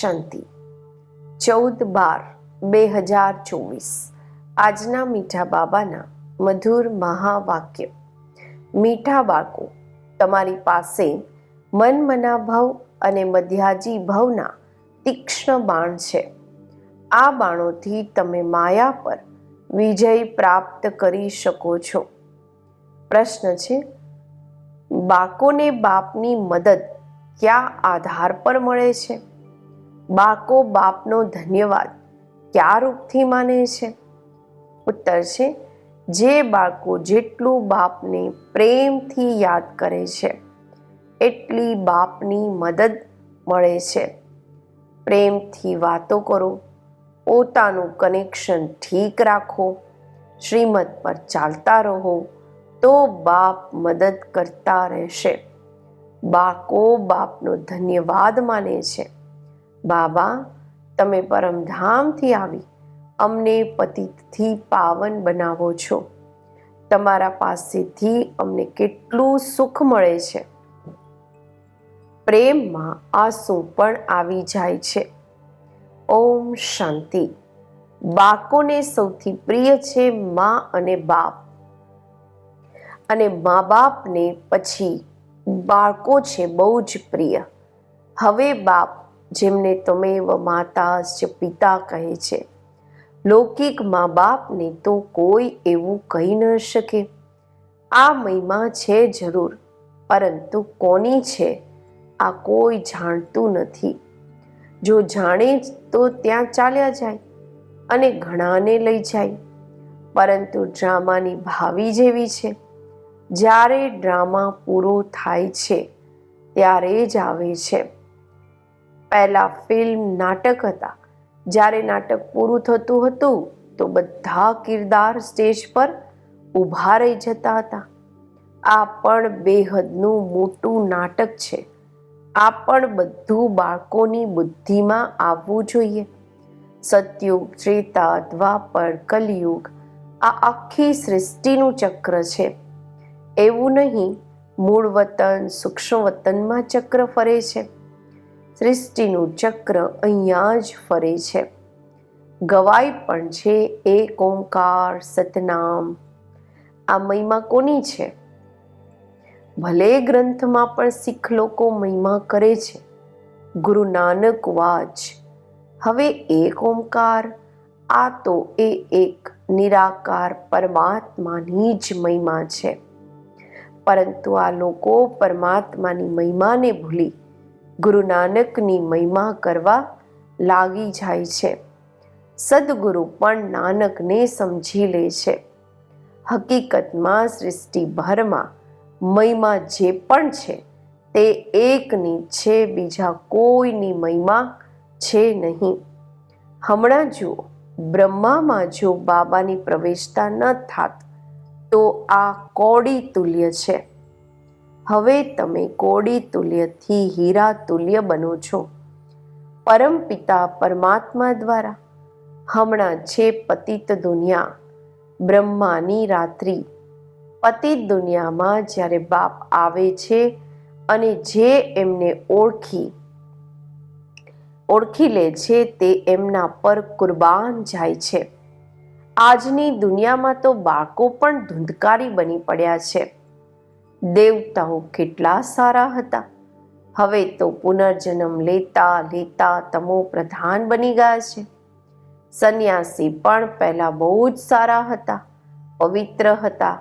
શાંતિ. ચૌદ બાર બે હજાર ચોવીસ. આજના મીઠા બાબાના મધુર મહાવાક્ય. મીઠા બાળકો, તમારી પાસે મન મનાભાવ અને મધ્યાજી ભાવના તીક્ષ્ણ બાણ છે. આ બાણોથી તમે માયા પર વિજય પ્રાપ્ત કરી શકો છો. પ્રશ્ન છે, બાળકોને બાપની મદદ કયા આધાર પર મળે છે? બાળકો બાપનો ધન્યવાદ કયા રૂપથી માને છે? ઉત્તર છે, જે બાળકો જેટલું બાપને પ્રેમથી યાદ કરે છે, એટલી બાપની મદદ મળે છે. પ્રેમથી વાતો કરો, પોતાનું કનેક્શન ઠીક રાખો, શ્રીમત પર ચાલતા રહો, તો બાપ મદદ કરતા રહેશે. બાકો બાપનો ધન્યવાદ માને છે. બાબા, તમે પરમધામથી આવી અમને પતિથી પાવન બનાવો છો. તમારા પાસેથી અમને કેટલું સુખ મળે છે. પ્રેમમાં આંસુ પણ આવી જાય છે. ઓમ શાંતિ. બાકોને સૌથી પ્રિય છે મા અને બાપ. અને મા બાપને પછી બાળકો છે બહુ જ પ્રિય. હવે બાપ જેમને તમે માતા જ પિતા કહે છે. લૌકિક મા બાપને તો કોઈ એવું કહી ન શકે. આ મહિમા છે જરૂર, પરંતુ કોની છે આ કોઈ જાણતું નથી. જો જાણે તો ત્યાં ચાલ્યા જાય અને ઘણાને લઈ જાય. પરંતુ ડ્રામાની ભાવી જેવી છે. જ્યારે ડ્રામા પૂરો થાય છે, ત્યારે જ આવે છે. પહેલાં ફિલ્મ નાટક હતા. જ્યારે નાટક પૂરું થતું હતું, તો બધા કિરદાર સ્ટેજ પર ઊભા રહી જતા હતા. આ પણ બેહદનું મોટું નાટક છે. આ પણ બધું બાળકોની બુદ્ધિમાં આવવું જોઈએ. સતયુગ, ત્રેતા, દ્વાપર, કલયુગ, આ આખી સૃષ્ટિનું ચક્ર છે. એવું નહીં, મૂળ વતન, સૂક્ષ્મ વતનમાં ચક્ર ફરે છે. સૃષ્ટિનું ચક્ર અહીંયા જ ફરે છે. ગવાય પણ છે એક ઓમકાર સતનામ. આ મહિમા કોની છે? ભલે ગ્રંથમાં પણ શીખ લોકો મહિમા કરે છે. ગુરુ નાનક વાચ. હવે એક ઓમકાર આ તો એ એક નિરાકાર પરમાત્માની જ મહિમા છે. પરંતુ આ લોકો પરમાત્માની મહિમાને ભૂલી ગુરુ નાનકની મહિમા કરવા લાગી જાય છે. સદગુરુ પણ નાનકને સમજી લે છે. હકીકતમાં સૃષ્ટિભરમાં મહિમા જે પણ છે, તે એકની છે, બીજા કોઈની મહિમા છે નહીં. હમણાં જુઓ બ્રહ્મામાં જો બાબાની પ્રવેશતા ન થાત, તો આ કોડી તુલ્ય છે. હવે તમે કોડી તુલ્યથી હીરા તુલ્ય બનો છો. પરમપિતા પરમાત્મા દ્વારા. હમણાં છે પતિત દુનિયા, બ્રહ્માની રાત્રિ. પતિત દુનિયામાં જ્યારે બાપ આવે છે અને જે એમને ઓળખી ઓળખી લે છે તે એમના પર કુરબાન જાય છે. આજની દુનિયામાં તો બાળકો પણ ધૂંધકારી બની પડ્યા છે. દેવતાઓ કેટલા સારા હતા. હવે તો પુનર્જન્મ લેતા લેતા તમો પ્રધાન બની ગયા છે. સંન્યાસી પણ પહેલા બહુ જ સારા હતા. પવિત્ર હતા.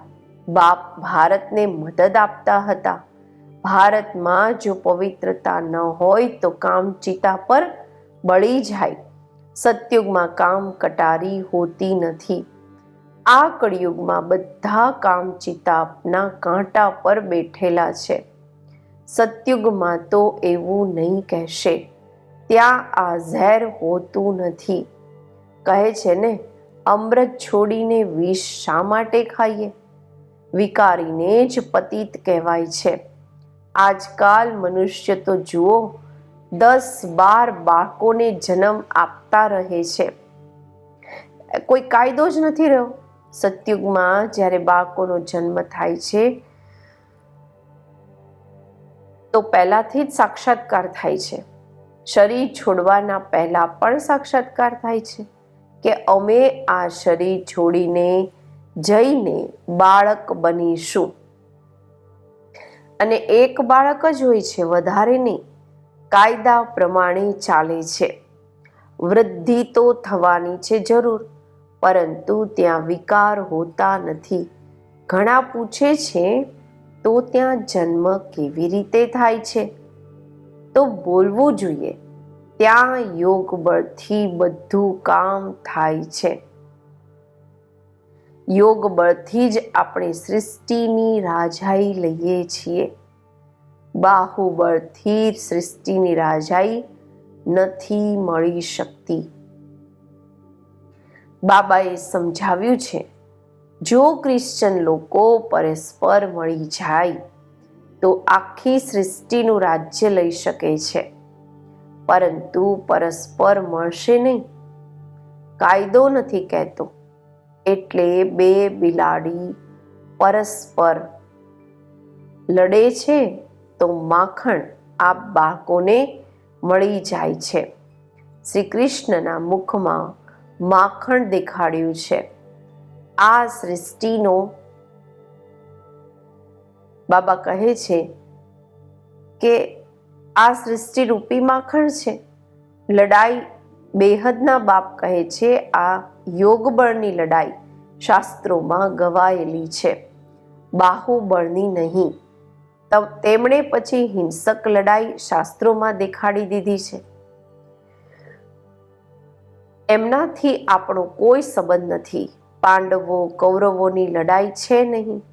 બાપ ભારતને મદદ આપતા હતા. ભારતમાં જો પવિત્રતા ન હોય તો કામ ચિતા પર બળી જાય. સતયુગમાં કામ કટારી હોતી નથી. આ કળિયુગમાં બધા કામ ચિતાપના કાંટા પર બેઠેલા છે. સતયુગમાં તો એવું નહીં કહેશે. ત્યાં આ ઝેર હોતું નથી. કહે છે ને, અમૃત છોડીને વિષ શા માટે ખાઈએ? વિકારીને જ પતિત કહેવાય છે. આજકાલ મનુષ્ય તો જુઓ, દસ બાર બાળકોને જન્મ આપતા રહે છે. કોઈ કાયદો જ નથી રહ્યો. સતયુગમાં જ્યારે બાળકોનો જન્મ થાય છે, તો પહેલાથી જ સાક્ષાત્કાર થાય છે. શરીર છોડવાના પહેલાં પણ સાક્ષાત્કાર થાય છે કે અમે આ શરીર છોડીને જઈને બાળક બનીશું. અને એક બાળક જ હોય છે વધારે નહીં, કાયદા પ્રમાણે ચાલે છે. વૃદ્ધિ તો થવાની છે જરૂર. પરંતુ ત્યાં વિકાર હોતા નથી. ઘણા પૂછે છે, તો ત્યાં જન્મ કેવી રીતે થાય છે? તો બોલવું જોઈએ, ત્યાં યોગ બળથી બધું કામ થાય છે. યોગ બળથી જ આપણે સૃષ્ટિની રાજાઈ લઈએ છીએ. બાહુબળથી સૃષ્ટિની રાજાઈ નથી મળી શકતી. બાબાએ સમજાવ્યું છે, જો ક્રિશ્ચન લોકો પરસ્પર મળી જાય, તો આખી સૃષ્ટિનું રાજ્ય લઈ શકે છે. પરંતુ પરસ્પર મળશે નહીં. કાયદો નથી કહેતો, એટલે બે બિલાડી પરસ્પર લડે છે, તો માખણ આ બાળકોને મળી જાય છે. શ્રી કૃષ્ણના મુખમાં માખણ દેખાડ્યું છે. આ સૃષ્ટિનો બાબા કહે છે કે આ સૃષ્ટિ રૂપી માખણ છે. લડાઈ બેહદના બાપ કહે છે, આ યોગબળની લડાઈ શાસ્ત્રોમાં ગવાયેલી છે. બાહુબળની નહીં. તેમણે પછી હિંસક લડાઈ શાસ્ત્રોમાં દેખાડી દીધી છે. એમનાથી આપણો કોઈ સંબંધ નથી. પાંડવો કૌરવોની લડાઈ છે નહીં.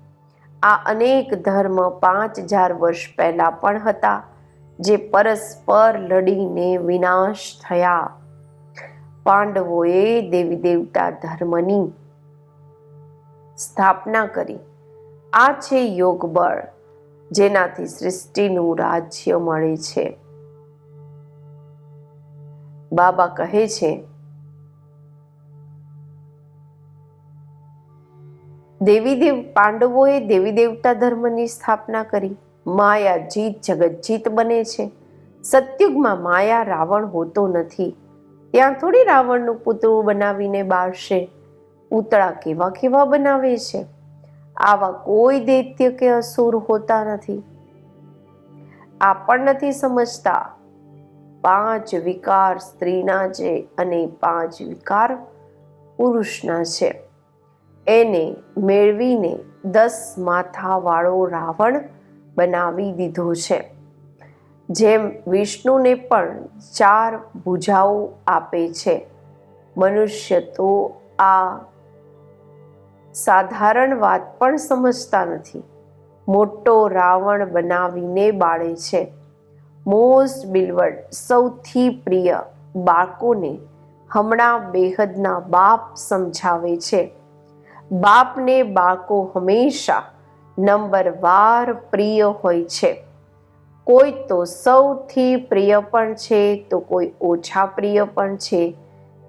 આ અનેક ધર્મ પાંચ હજાર વર્ષ પહેલા પણ હતા, જે પરસ્પર લડીને વિનાશ થયા. પાંડવોએ દેવી દેવતા ધર્મની સ્થાપના કરી. આ છે યોગ બળ જેનાથી સૃષ્ટિનું રાજ્ય મળે છે. બાબા કહે છે દેવી દેવ પાંડવોએ દેવી દેવતા ધર્મની સ્થાપના કરી. માયા જીત જગત જીત બને છે. સત્યુગમાં માયા રાવણ હોતો નથી. ત્યાં થોડી રાવણનું પુતળું બનાવીને બાળશે. પૂતળા કેવા કેવા બનાવે છે. આવા કોઈ દૈત્ય કે અસુર હોતા નથી. આ પણ નથી સમજતા. પાંચ વિકાર સ્ત્રીના છે અને પાંચ વિકાર પુરુષના છે. એને મેળવીને દસ માથાવાળો રાવણ બનાવી દીધો છે. જેમ વિષ્ણુને પણ ચાર ભુજાઓ આપે છે. મનુષ્ય તો આ સાધારણ વાત પણ સમજતા નથી. મોટો રાવણ બનાવીને બાળે છે. મોસ્ટ બિલવડ સૌથી પ્રિય બાળકોને હમણાં બેહદના બાપ સમજાવે છે. બાપને બાળકો હંમેશા નંબર વાર પ્રિય હોય છે. કોઈ તો સૌથી પ્રિય પણ છે, તો કોઈ ઓછા પ્રિય પણ છે.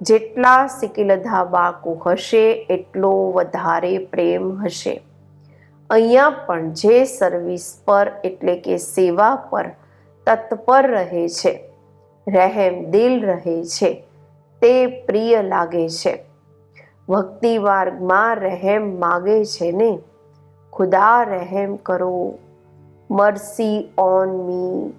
જેટલા સિકિલધા બાળકો હશે, એટલો વધારે પ્રેમ હશે. અહીંયા પણ જે સર્વિસ પર, એટલે કે સેવા પર તત્પર રહે છે, રહેમ દિલ રહે છે, તે પ્રિય લાગે છે. ભક્તિ માર્ગમાં રહેમ માગે છે ને? ખુદા રહેમ કરો. Mercy on me.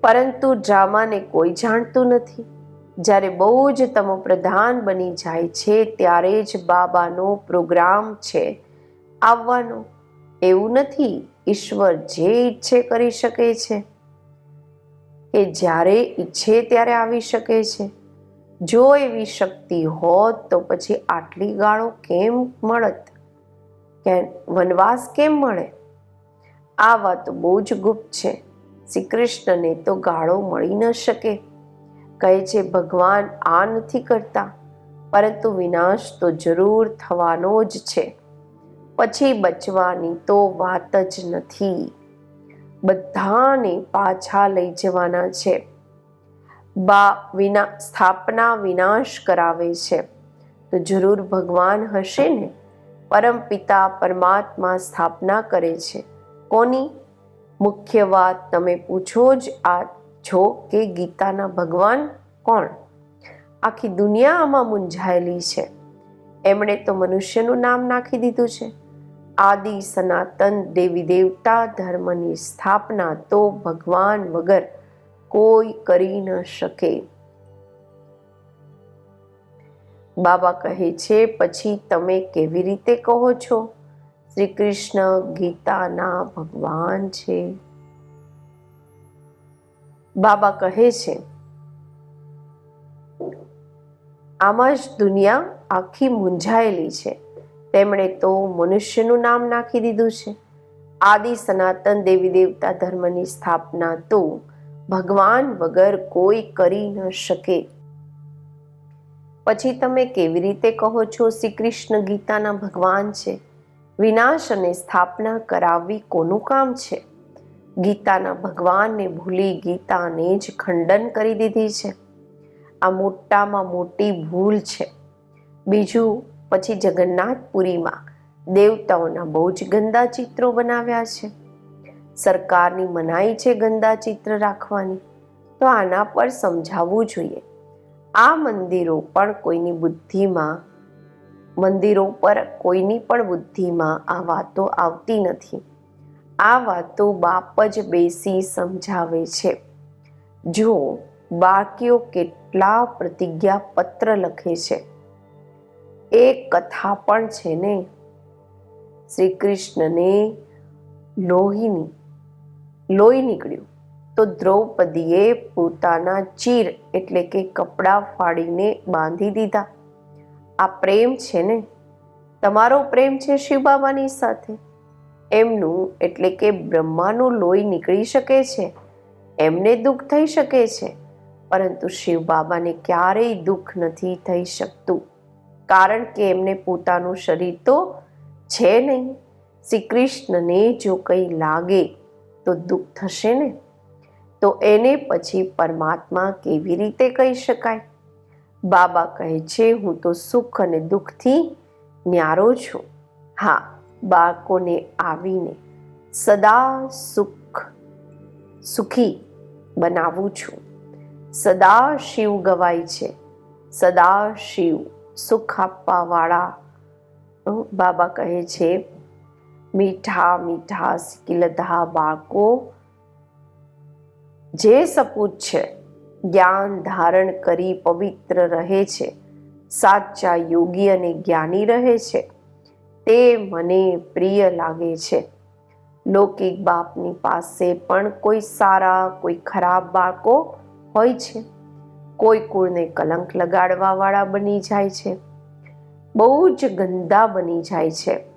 પરંતુ ડ્રામાને કોઈ જાણતું નથી. જ્યારે બહુ જ તમો પ્રધાન બની જાય છે, ત્યારે જ બાબાનો પ્રોગ્રામ છે. આવવાનો. એવું નથી, ઈશ્વર જે ઈચ્છે કરી શકે છે. કે જ્યારે ઈચ્છે ત્યારે આવી શકે છે. જો એવી શક્તિ હોત તો પછી આટલી ગાળો કેમ મળત? કે વનવાસ કેમ મળે? આ વાત બહુ જ ગુપ્ત છે. શ્રી કૃષ્ણને તો ગાળો મળી ન શકે. કહે છે, ભગવાન આ નથી કરતા. પરંતુ વિનાશ તો જરૂર થવાનો જ છે. પછી બચવાની તો વાત જ નથી. બધાને પાછા લઈ જવાના છે. બા વિના સ્થાપના વિનાશ કરાવે છે. તો જરૂર ભગવાન હશે ને? પરમ પિતા પરમાત્મા સ્થાપના કરે છે. કોની? મુખ્ય વાત તમે પૂછો જ આ છો કે ગીતાના ભગવાન કોણ? આખી દુનિયા આમાં મૂંઝાયેલી છે. એમણે તો મનુષ્યનું નામ નાખી દીધું છે. આદિ સનાતન દેવી દેવતા ધર્મની સ્થાપના તો ભગવાન વગર કોઈ કરી ન શકે. બાબા કહે છે, પછી તમે કેવી રીતે કહો છો? શ્રી કૃષ્ણ ગીતાના ભગવાન છે. બાબા કહે છે, આમાં જ દુનિયા આખી મૂંઝાયેલી છે. તેમણે તો મનુષ્યનું નામ નાખી દીધું છે. આદિ સનાતન દેવી દેવતા ધર્મની સ્થાપના તો ભગવાન વગર કોઈ કરી ન શકે. પછી તમે કેવી રીતે કહો છો શ્રી કૃષ્ણ ગીતાના ભગવાન છે? વિનાશ અને સ્થાપના કરાવવી કોનું કામ છે? ગીતાના ભગવાનને ભૂલી ગીતાને જ ખંડન કરી દીધી છે. આ મોટામાં મોટી ભૂલ છે. બીજું, પછી જગન્નાથપુરીમાં દેવતાઓના બહુ જ ગંદા ચિત્રો બનાવ્યા છે. સરકારની મનાઈ છે ગંદા ચિત્ર રાખવાની. તો આના પર સમજાવવું જોઈએ. આ મંદિરો પણ કોઈની બુદ્ધિમાં, મંદિરો પર કોઈની પણ બુદ્ધિમાં આ વાતો આવતી નથી. આ વાતો બાપ જ બેસી સમજાવે છે. જો બાળકીઓ કેટલા પ્રતિજ્ઞાપત્ર લખે છે. એ કથા પણ છે ને? શ્રી કૃષ્ણને લોહીની લોહી નીકળ્યું. તો દ્રૌપદીએ પોતાના ચીર એટલે કે કપડાં ફાડીને બાંધી દીધા. આ પ્રેમ છે ને? તમારો પ્રેમ છે શિવબાબાની સાથે? એમનું એટલે કે બ્રહ્માનું લોહી નીકળી શકે છે. એમને દુઃખ થઈ શકે છે. પરંતુ શિવ બાબાને ક્યારેય દુઃખ નથી થઈ શકતું. કારણ કે એમને પોતાનું શરીર તો છે નહીં. શ્રી કૃષ્ણને જો કંઈ લાગે તો દુઃખ થશે ને? તો એને પછી પરમાત્મા કેવી રીતે કહી શકાય? બાબા કહે છે, હું તો સુખ અને દુઃખથી ન્યારો છું. હા, બાળકોને આવીને સદા સુખ, સુખી બનાવું છું. સદા શિવ ગવાય છે. સદા શિવ સુખ આપવાવાળા બાબા કહે છે મીઠા મીઠા સિકિલધા બાળકો જે સપૂત છે, જ્ઞાન ધારણ કરી પવિત્ર રહે છે, સાચા યોગી અને જ્ઞાની રહે છે, તે મને પ્રિય લાગે છે. લૌકિક બાપની પાસે પણ કોઈ સારા, કોઈ ખરાબ બાળકો હોય છે. કોઈ કુળને કલંક લગાડવા વાળા બની જાય છે. બહુ જ ગંદા બની જાય છે.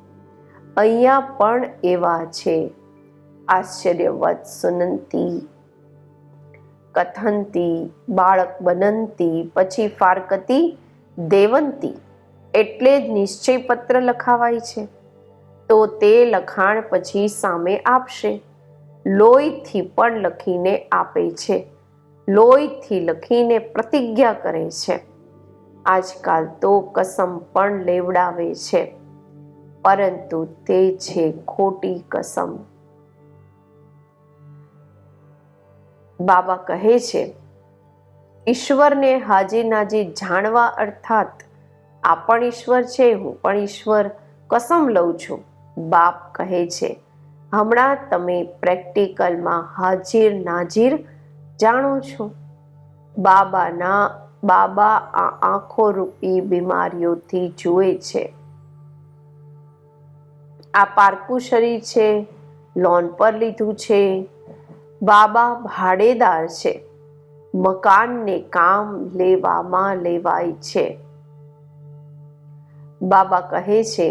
અહીંયા પણ એવા છે. આશ્ચર્યવત સુનંતી. કથનતી બાળક બનંતી, પછી ફારકતી, દેવંતી. એટલે જ નિશ્ચય પત્ર લખાવાય છે. તો તે લખાણ પછી સામે આપશે. લોહીથી પણ લખીને આપે છે. લોહીથી લખીને પ્રતિજ્ઞા કરે છે. આજકાલ તો કસમ પણ લેવડાવે છે. પરંતુ તે છે ખોટી કસમ. બાબા કહે છે, ઈશ્વરને હાજે નાજે જાણવા અર્થાત, આ પણ ઈશ્વર છે, હું પણ ઈશ્વર કસમ લઉં છું. બાપ કહે છે, હમણાં તમે પ્રેક્ટિકલમાં હાજીર નાજીર જાણો છો. બાબાના, બાબા આ આંખો રૂપી બીમારીઓથી જુએ છે. આ પારકું શરીર છે લોન પર લીધું છે. બાબા ભાડેદાર છે. મકાનને કામ લેવામાં લેવાય છે. બાબા કહે છે,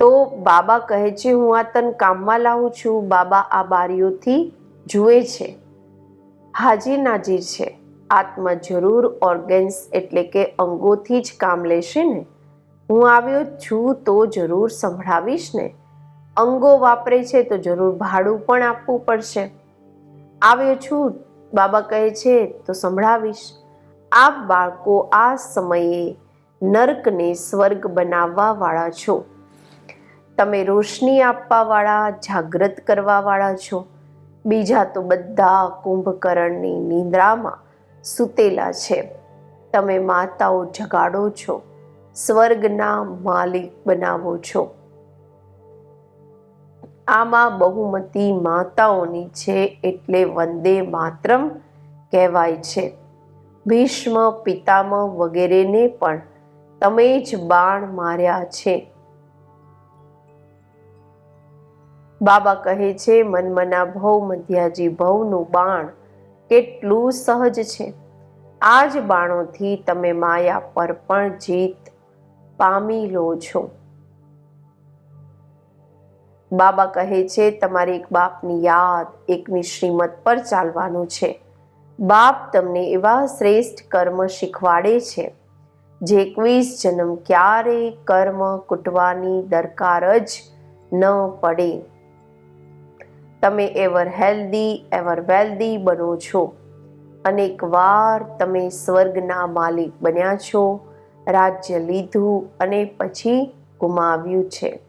તો બાબા કહે છે, હું આ તન કામમાં લાવું છું. બાબા આ બારીઓથી જુએ છે. હાજી નાજીર છે. આત્મા જરૂર ઓર્ગેન્સ એટલે કે અંગોથી જ કામ લેશે ને? હું આવ્યો છું તો જરૂર સંભળાવીશ ને. અંગો વાપરે છે તો જરૂર ભાડું પણ આપવું પડશે. આવ્યો છું, બાબા કહે છે તો સંભળાવીશ. આ બાળકો આ સમયે નર્કને સ્વર્ગ બનાવવા વાળા છો. તમે રોશની આપવા વાળા જાગૃત કરવા વાળા છો. બીજા તો બધા કુંભકર્ણની નિંદ્રામાં સૂતેલા છે. તમે માતાઓ જગાડો છો. સ્વર્ગના માલિક બનાવો છો. આમાં બહુમતી માતાઓની છે એટલે વંદે માતરમ કહેવાય છે. ભીષ્મ, પિતામહ વગેરેને પણ તમે જ બાણ માર્યા છે. બાબા કહે છે, મનમના ભવ, મધ્યાજી ભવનું બાણ કેટલું સહજ છે. આ જ બાણોથી તમે માયા પર પણ જીત પામી લો છો. બાબા કહે છે, તમારે એક બાપની યાદ એકની શ્રીમત પર ચાલવાનું છે. બાપ તમને એવા શ્રેષ્ઠ કર્મ શીખવાડે છે, જે એકવીસ જન્મ ક્યારે કર્મ કૂટવાની દરકાર જ ન પડે. તમે એવર હેલ્ધી એવર વેલ્ધી બનો છો. અનેક વાર તમે સ્વર્ગના માલિક બન્યા છો, રાજ્ય લીધું અને પછી ગુમાવ્યું છે.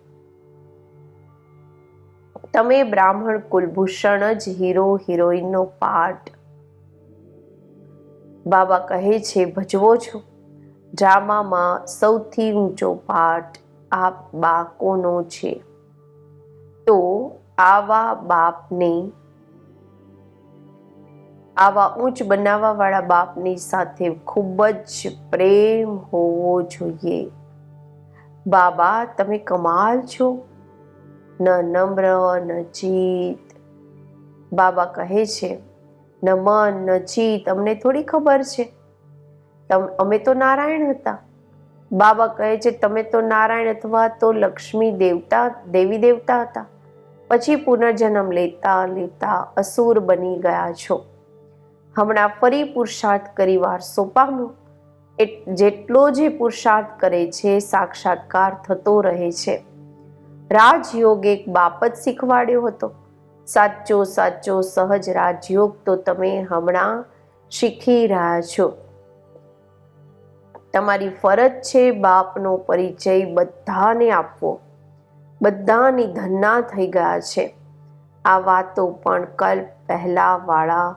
તમે બ્રાહ્મણ કુલભૂષણ જ હીરો હિરોઈનનો પાઠ. બાબા કહે છે, ભજવો છો. ડ્રામામાં સૌથી ઊંચો પાઠ આ બાકોનો છે. તો આવા બાપને, આવા ઊંચ બનાવવા વાળા બાપની સાથે ખૂબ જ પ્રેમ હોવો જોઈએ. બાબા, તમે કમાલ છો. ન નમ્ર, ન જીત બાબા કહે છે, ન મન, ન જીત અમને થોડી ખબર છે. તમ, અમે તો નારાયણ હતા. બાબા કહે છે, તમે તો નારાયણ અથવા તો લક્ષ્મી દેવતા, દેવી દેવતા હતા. પછી પુનર્જન્મ લેતા લેતા અસુર બની ગયા છો. હમણાં ફરી પુરુષાર્થ કરી વારસો પામો જેટલો જે પુરુષાર્થ કરે છે, સાક્ષાત્કાર થતો રહે છે. રાજયોગ એક બાપ જ શીખવાડ્યો હતો. સાચો સાચો સહજ રાજયોગ તો તમે હમણાં શીખી રહ્યા છો. તમારી ફરજ છે બાપનો પરિચય બધાને આપવો. બધાની ધન્ના થઈ ગયા છે. આ વાતો પણ કલ્પ પહેલાવાળા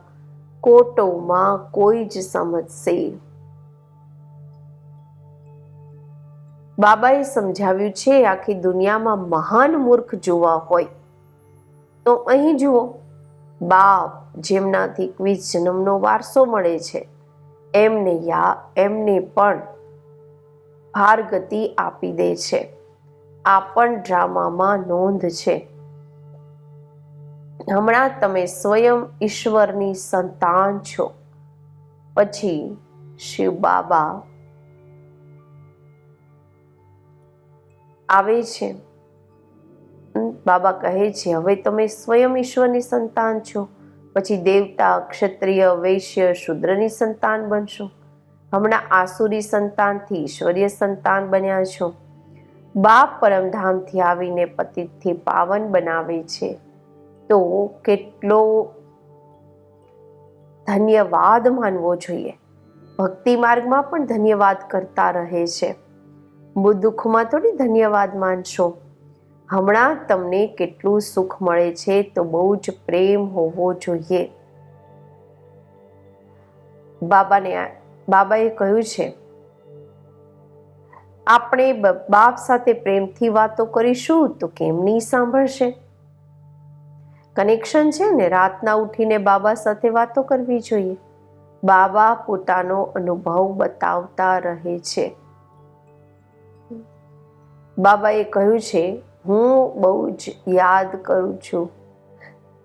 કોટોમાં કોઈ જ સમજશે. બાબાએ સમજાવ્યું છે, આખી દુનિયામાં મહાન મૂર્ખ જોવા હોય. તો અહીં જુઓ, બાપ જેમનાથી એકવીસ જન્મનો વારસો મળે છે, એમને યા, એમને પણ ભારગતિ આપી દે છે. આ પણ ડ્રામામાં નોંધ છે. હમણાં તમે સ્વયં ઈશ્વરની સંતાન છો. પછી શિવ બાબા આવે છે. બાબા કહે છે, હવે તમે સ્વયં ઈશ્વરની સંતાન છો. પછી દેવતા, ક્ષત્રિય, વૈશ્ય, શુદ્રની સંતાન બનશો. હમણાં આસુરી સંતાનથી ઈશ્વરીય સંતાન બન્યા છો. બાપ પરમધામથી આવીને પતિતથી પાવન બનાવે છે. તો કેટલો ધન્યવાદ માનવો જોઈએ. ભક્તિ માર્ગમાં પણ ધન્યવાદ કરતા રહે છે. દુઃખમાં થોડી ધન્યવાદ માનશો. હમણાં તમને કેટલું સુખ મળે છે તો બહુ જ પ્રેમ હોવો જોઈએ. બાબાને બાબાએ કહ્યું છે આપણે બાપ સાથે પ્રેમથી વાતો કરીશું તો કેમ નહીં સાંભળશે? કનેક્શન છે ને, રાતના ઉઠીને બાબા સાથે વાતો કરવી જોઈએ. બાબા પોતાનો અનુભવ બતાવતા રહે છે. બાબાએ કહ્યું છે, હું બહુ જ યાદ કરું છું.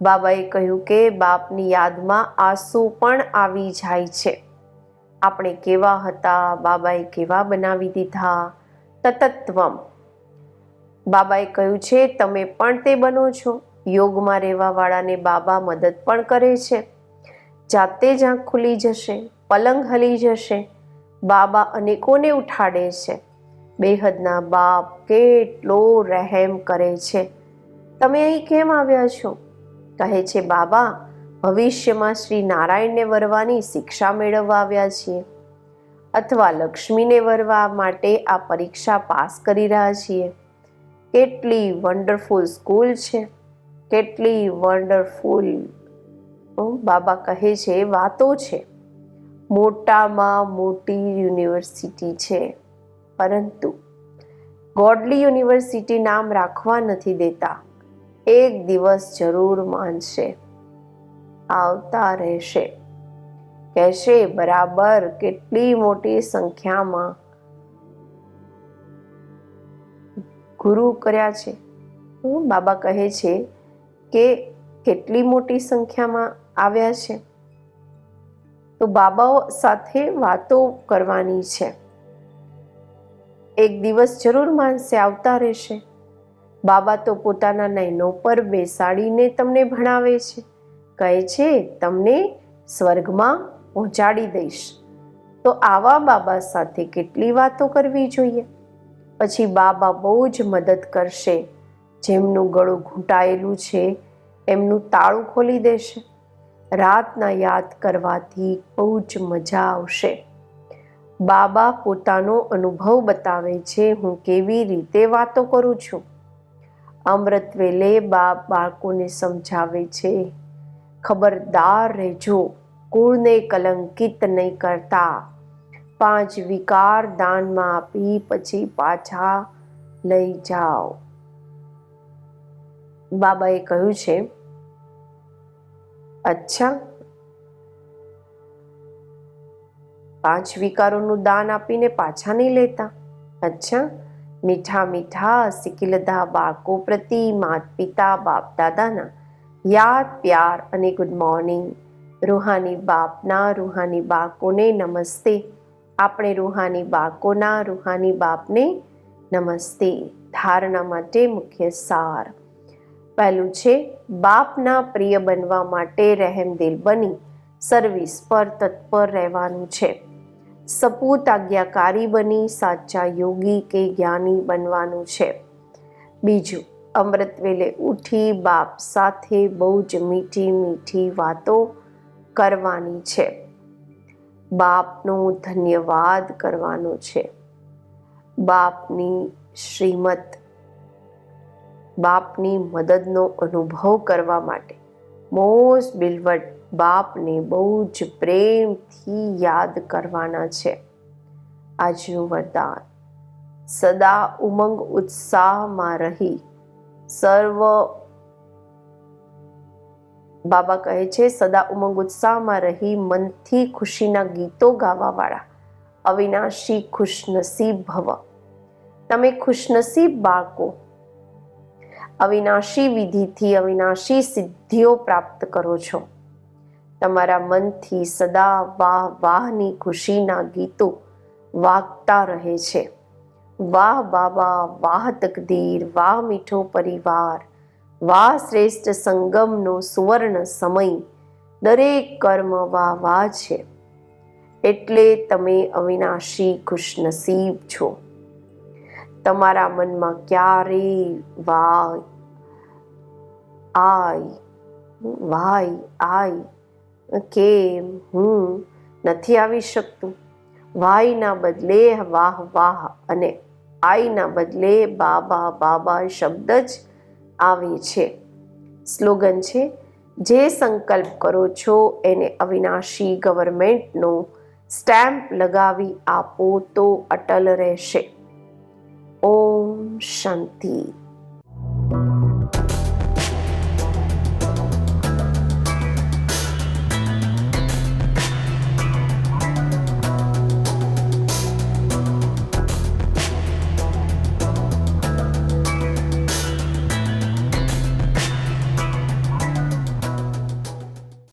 બાબાએ કહ્યું કે, બાપની યાદમાં આંસુ પણ આવી જાય છે. આપણે કેવા હતા? બાબાએ કેવા બનાવી દીધા? તતત્વમ. બાબાએ કહ્યું છે, તમે પણ તે બનો છો. યોગમાં રહેવાવાળાને બાબા મદદ પણ કરે છે. જાતે જ આંખ ખુલી જશે, પલંગ હલી જશે. બાબા અનેકોને ઉઠાડે છે. બેહદના બાપ કેટલો રહેમ કરે છે. તમે અહીં કેમ આવ્યા છો? કહે છે, બાબા ભવિષ્યમાં શ્રી નારાયણને વરવાની શિક્ષા મેળવવા આવ્યા છીએ અથવા લક્ષ્મીને વરવા માટે આ પરીક્ષા પાસ કરી રહ્યા છીએ. કેટલી વન્ડરફુલ સ્કૂલ છે. કેટલી વન્ડરફુલ બાબા કહે છે, વાતો છે. મોટામાં મોટી યુનિવર્સિટી છે. પરંતુ ગોડલી યુનિવર્સિટી નામ રાખવા નથી દેતા. એક દિવસ જરૂર માનશે. આવતા રહેશે. કહેશે, બરાબર, કેટલી મોટી સંખ્યામાં ગુરુ કર્યા છે. બાબા કહે છે કે કેટલી મોટી સંખ્યામાં આવ્યા છે. તો બાબાઓ સાથે વાતો કરવાની છે. એક દિવસ જરૂર માનસે આવતા રહેશે. બાબા તો પોતાના નૈનો પર બેસાડીને તમને ભણાવે છે. કહે છે, તમને સ્વર્ગમાં પહોંચાડી દઈશ. તો આવા બાબા સાથે કેટલી વાતો કરવી જોઈએ? પછી બાબા બહુ જ મદદ કરશે. જેમનું ગળું ઘૂંટાયેલું છે, એમનું તાળું ખોલી દેશે. રાતના યાદ કરવાથી બહુ જ મજા આવશે. બાબા પોતાનો અનુભવ બતાવે છે, હું કેવી રીતે વાતો કરું છું? અમૃત વેલે બાપ બાળકોને સમજાવે છે ખબરદાર રહેજો. કુળને કલંકિત નહીં કરતા. પાંચ વિકાર દાનમાં આપી પછી પાછા લઈ જાઓ. બાબાએ કહ્યું છે, અચ્છા. પાંચ વિકારોનું દાન આપીને પાછા નહીં લેતા. અચ્છા. મીઠા મીઠા સિકિલધા બાળકો પ્રતિ માત પિતા બાપ દાદાના યાદ, પ્યાર અને ગુડ મોર્નિંગ રૂહાની બાપના, રૂહાની બાળકોને નમસ્તે. આપણે રૂહાની બાળકોના, રૂહાની બાપને નમસ્તે. ધારણા માટે મુખ્ય સાર. પહેલું છે, બાપના પ્રિય બનવા માટે રહેમદિલ બની. સર્વિસ પર તત્પર રહેવાનું છે. સપૂત આજ્ઞાકારી બની, સાચા યોગી કે જ્ઞાની બનવાનું છે. બીજું અમૃત વેલે ઉઠી બાપ સાથે બહુ જ મીઠી મીઠી વાતો કરવાની છે. બાપનો ધન્યવાદ કરવાનો છે. બાપની શ્રીમત, બાપની મદદનો અનુભવ કરવા માટે મોસ્ટ બિલવટ બાપને બહુ જ પ્રેમથી યાદ કરવાના છે. આજનું વરદાન. સદા ઉમંગ ઉત્સાહમાં રહી સર્વ બાબા કહે છે, સદા ઉમંગ ઉત્સાહમાં રહી મનથી ખુશીના ગીતો ગાવાવાળા. અવિનાશી ખુશનસીબ ભવ. તમે ખુશનસીબ બાળકો. અવિનાશી વિધિથી અવિનાશી સિદ્ધિઓ પ્રાપ્ત કરો છો. તમારા મનથી સદા વાહ વાહની ખુશીના ગીતો વાગતા રહે છે. વાહ બાબા વાહ તકદીર, વાહ મીઠો પરિવાર, વાહ શ્રેષ્ઠ સંગમનો સુવર્ણ સમય, દરેક કર્મ વાહ વાહ છે. એટલે તમે અવિનાશી ખુશનસીબ છો. તમારા મનમાં ક્યારેય વાય, આય વાય, આય, કેમ, હું નથી આવી શકતું? વાયના બદલે વાહ વાહ અને આઈના બદલે બાબા બાબા શબ્દ જ આવે છે. સ્લોગન છે, જે સંકલ્પ કરો છો એને અવિનાશી ગવર્મેન્ટનો સ્ટેમ્પ લગાવી આપો તો અટલ રહેશે. ઓમ શાંતિ.